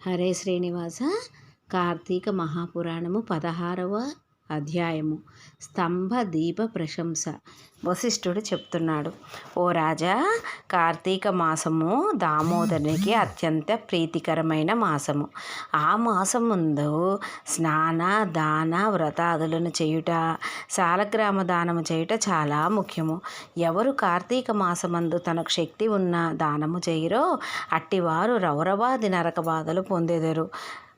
హరే శ్రీనివాస కార్తీక మహాపురాణము పదహారవ అధ్యాయము. స్తంభ దీప ప్రశంస. వశిష్ఠుడు చెప్తున్నాడు ఓ రాజా కార్తీక మాసము దామోదరునికి అత్యంత ప్రీతికరమైన మాసము. ఆ మాసం ముందు స్నాన దాన వ్రతాదులను చేయుట సాలగ్రామ దానము చేయుట చాలా ముఖ్యము. ఎవరు కార్తీక మాసమందు తనకు శక్తి ఉన్న దానము చేయరో అట్టివారు రౌరవాది నరక బాధలు పొందెదరు.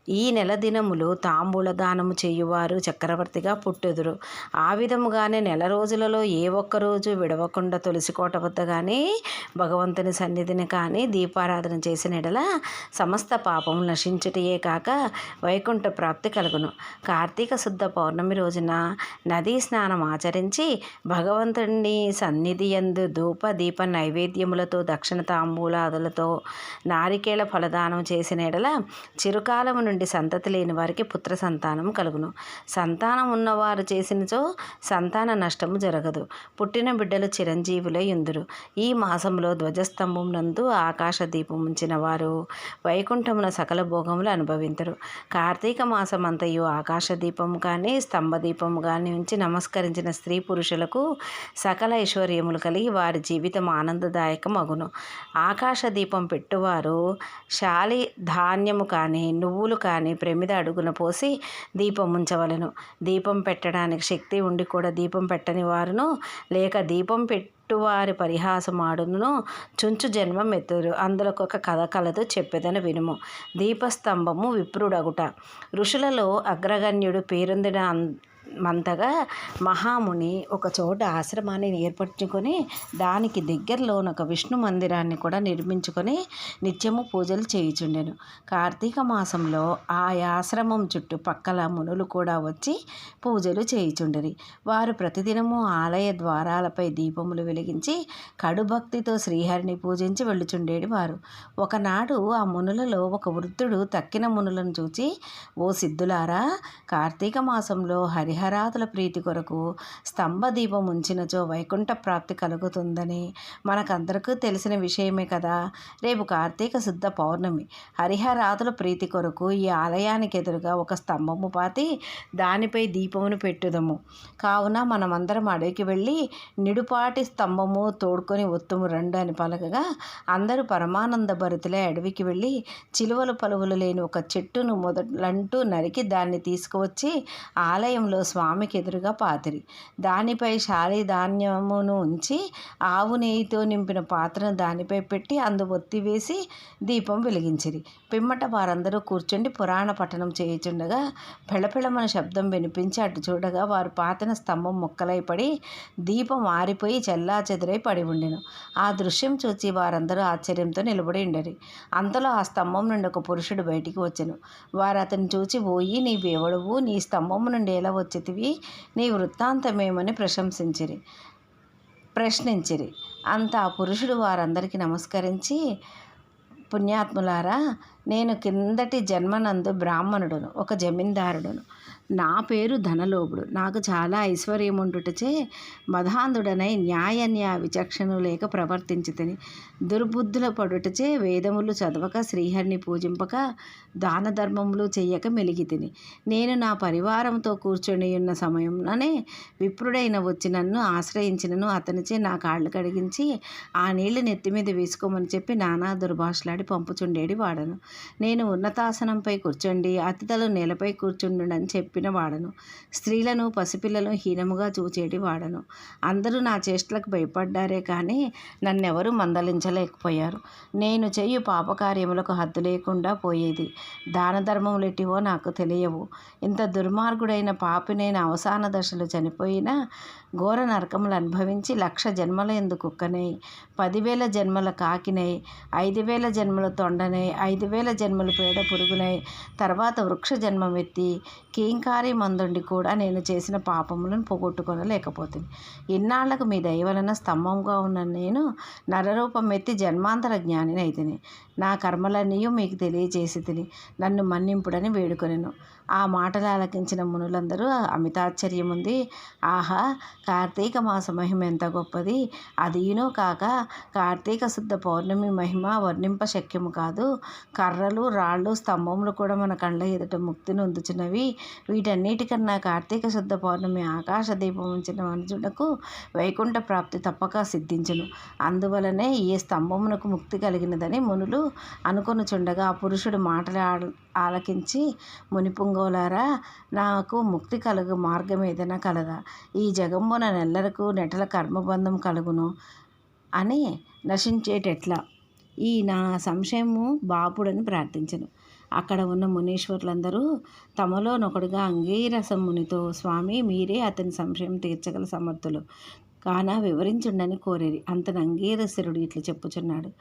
ఈ నెల దినములు తాంబూల దానము చేయువారు చక్రవర్తిగా పుట్టుదురు. ఆ విధముగానే నెల రోజులలో ఏ ఒక్క రోజు విడవకుండా తులసికోట వద్ద కానీ భగవంతుని సన్నిధిని కానీ దీపారాధన చేసిన ఎడల సమస్త పాపం నశించుటయే కాక వైకుంఠ ప్రాప్తి కలుగును. కార్తీక శుద్ధ పౌర్ణమి రోజున నదీ స్నానం ఆచరించి భగవంతుని సన్నిధి ఎందు ధూప దీప నైవేద్యములతో దక్షిణ తాంబూలాదులతో నారికేళ ఫలదానం చేసిన ఎడల చిరుకాలము నుండి సంతతి లేని వారికి పుత్ర సంతానం కలుగును. సంతానం ఉన్నవారు చేసినచో సంతాన నష్టము జరగదు. పుట్టిన బిడ్డలు చిరంజీవులై ఉందురు ఈ మాసంలో ధ్వజస్తంభం నందు ఆకాశ దీపం ఉంచిన వారు వైకుంఠమున సకల భోగములు అనుభవించరు కార్తీక మాసమంతయు ఆకాశ దీపము కానీ స్తంభ దీపము కానీ ఉంచి నమస్కరించిన స్త్రీ పురుషులకు సకల ఐశ్వర్యములు కలిగి వారి జీవితం ఆనందదాయకం అగును. ఆకాశ దీపం పెట్టువారు శాలి ధాన్యము కానీ నువ్వులు కానీ ప్రమిద అడుగున పోసి దీపం ఉంచవలను. దీపం పెట్టడానికి శక్తి ఉండి కూడా దీపం పెట్టని వారును లేక దీపం పెట్టువారి పరిహాసమాడును చుంచు జన్మం ఎత్తురు. అందులో ఒక కథ కలదు చెప్పేదని వినుము. దీపస్తంభము విప్రుడగుట. ఋషులలో అగ్రగణ్యుడు పేరొందిన మంతగా మహాముని ఒక చోట ఆశ్రమాన్ని ఏర్పరచుకొని దానికి దగ్గరలో ఒక విష్ణు మందిరాన్ని కూడా నిర్మించుకొని నిత్యము పూజలు చేయుచుండెను. కార్తీక మాసంలో ఆ ఆశ్రమం చుట్టుపక్కల మునులు కూడా వచ్చి పూజలు చేయుచుండరి. వారు ప్రతిదినము ఆలయ ద్వారాలపై దీపములు వెలిగించి కడుభక్తితో శ్రీహరిని పూజించి వెళ్ళుచుండేది వారు. ఒకనాడు ఆ మునులలో ఒక వృద్ధుడు తక్కిన మునులను చూచి ఓ సిద్ధులారా కార్తీక మాసంలో హరిహర హరాతుల ప్రీతి కొరకు స్తంభ దీపం ఉంచినచో వైకుంఠ ప్రాప్తి కలుగుతుందని మనకందరికీ తెలిసిన విషయమే కదా. రేపు కార్తీక శుద్ధ పౌర్ణమి. హరిహరాతుల ప్రీతి కొరకు ఈ ఆలయానికి ఎదురుగా ఒక స్తంభము పాతి దానిపై దీపమును పెట్టుదము. కావున మనమందరం అడవికి వెళ్ళి నిడుపాటి స్తంభము తోడుకొని ఒత్తుము రెండు అని పలకగా అందరూ పరమానంద భరితులే అడవికి వెళ్ళి చిలువలు పలువులు లేని ఒక చెట్టును మొదలంటూ నరికి దాన్ని తీసుకువచ్చి ఆలయంలో స్వామికి ఎదురుగా పాతిరి. దానిపై శాలి ధాన్యమును ఉంచి ఆవు నెయ్యితో నింపిన పాత్రను దానిపై పెట్టి అందు ఒత్తి వేసి దీపం వెలిగించిరి. పిమ్మట వారందరూ కూర్చుండి పురాణ పఠనం చేయుచుండగా పెళపెళమన శబ్దం వినిపించి అటు చూడగా వారు పాతిన స్తంభం ముక్కలై పడి దీపం ఆరిపోయి చెల్లా చెదురై పడి ఉండెను. ఆ దృశ్యం చూచి వారందరూ ఆశ్చర్యంతో నిలబడి ఉండరి. అంతలో ఆ స్తంభం నుండి ఒక పురుషుడు బయటికి వచ్చెను. వారు అతను చూచి పోయి నీవెవడువు? నీ స్తంభం నుండి ఎలా వచ్చి వచ్చితివి నీ వృత్తాంతమేమని ప్రశంసించిరి ప్రశ్నించిరి. అంత ఆ పురుషుడు వారందరికీ నమస్కరించి పుణ్యాత్ములారా నేను కిందటి జన్మనందు బ్రాహ్మణుడును ఒక జమీందారుడును. నా పేరు ధనలోభుడు. నాకు చాలా ఐశ్వర్యం ఉండుటచే మధాంధుడనై న్యాయ న్యాయ విచక్షణ లేక ప్రవర్తించితిని. దుర్బుద్ధుల పడుటచే వేదములు చదవక శ్రీహరిని పూజింపక దాన ధర్మములు చెయ్యక మెలిగితిని. నేను నా పరివారంతో కూర్చొని ఉన్న సమయంలోనే విప్రుడైన వచ్చి నన్ను ఆశ్రయించినను. అతనిచే నా కాళ్ళు కడిగించి ఆ నీళ్ళు నెత్తి మీద వేసుకోమని చెప్పి నానా దుర్భాషలాడి పంపుచుండేది వాడను. నేను ఉన్నతాసనంపై కూర్చోండి అతిథులు నేలపై కూర్చుండునని చెప్పిన వాడను. స్త్రీలను పసిపిల్లలను హీనముగా చూచేటి వాడను. అందరూ నా చేష్టలకు భయపడ్డారే కానీ నన్నెవరూ మందలించలేకపోయారు. నేను చెయ్యి పాపకార్యములకు హద్దు లేకుండా పోయేది దాన ధర్మములెటివో నాకు తెలియవు. ఇంత దుర్మార్గుడైన పాపి నేను అవసాన దశలు చనిపోయినా ఘోర నరకములు అనుభవించి లక్ష జన్మల ఎందు కుక్కనై పదివేల జన్మల కాకినై ఐదు వేల జన్మల తొండనై ఐదు వేల జన్మలు పేడ పురుగునై తర్వాత వృక్ష జన్మం ఎత్తి కీంకారి మందుండి కూడా నేను చేసిన పాపములను పోగొట్టుకొనలేకపోతుంది ఇన్నాళ్ళకు మీ దయవలన స్తంభంగా ఉన్న నేను నరరూపం ఎత్తి జన్మాంతర జ్ఞానిని అయితిని నా కర్మలన్నీ మీకు తెలియజేసి తిని నన్ను మన్నింపుడని వేడుకొనెను. ఆ మాటలు ఆలకించిన మునులందరూ అమితాశ్చర్యముంది. ఆహా కార్తీక మాస మహిమ ఎంత గొప్పది. అదీనూ కాక కార్తీక శుద్ధ పౌర్ణమి మహిమ వర్ణింప శక్యము కాదు. కర్మ కర్రలు రాళ్ళు స్తంభములు కూడా మన కళ్ళ ఎదుట ముక్తిని ఉందుచున్నవి వీటన్నిటికన్నా కార్తీక శుద్ధ పౌర్ణమి ఆకాశ దీపం ఉంచిన మనుషులకు వైకుంఠ ప్రాప్తి తప్పక సిద్ధించును. అందువలనే ఏ స్తంభమునకు ముక్తి కలిగినదని మునులు అనుకొనుచుండగా ఆ పురుషుడు మాటలు ఆలకించి మునిపుంగోలారా నాకు ముక్తి కలుగు మార్గం ఏదైనా కలదా? ఈ జగంబున నెల్లరకు నెటల కర్మబంధం కలుగును అని నశించేటెట్లా? ఈ నా సంశయము బాపుడని ప్రార్థించను. అక్కడ ఉన్న మునీశ్వరులందరూ తమలోనొకడుగా అంగీరస మునితో స్వామి మీరే అతని సంశయం తీర్చగల సమర్థులు. కాన వివరించుండని కోరేరి. అంతను అంగీరసురుడు ఇట్లు చెప్పుచున్నాడు.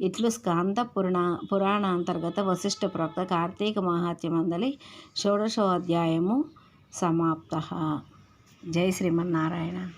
ఇట్లు స్కాంత పురాణ పురాణాంతర్గత వశిష్ఠ ప్రోక్త కార్తీక మహాత్యమందలి షోడశోధ్యాయము సమాప్త. జై శ్రీమన్నారాయణ.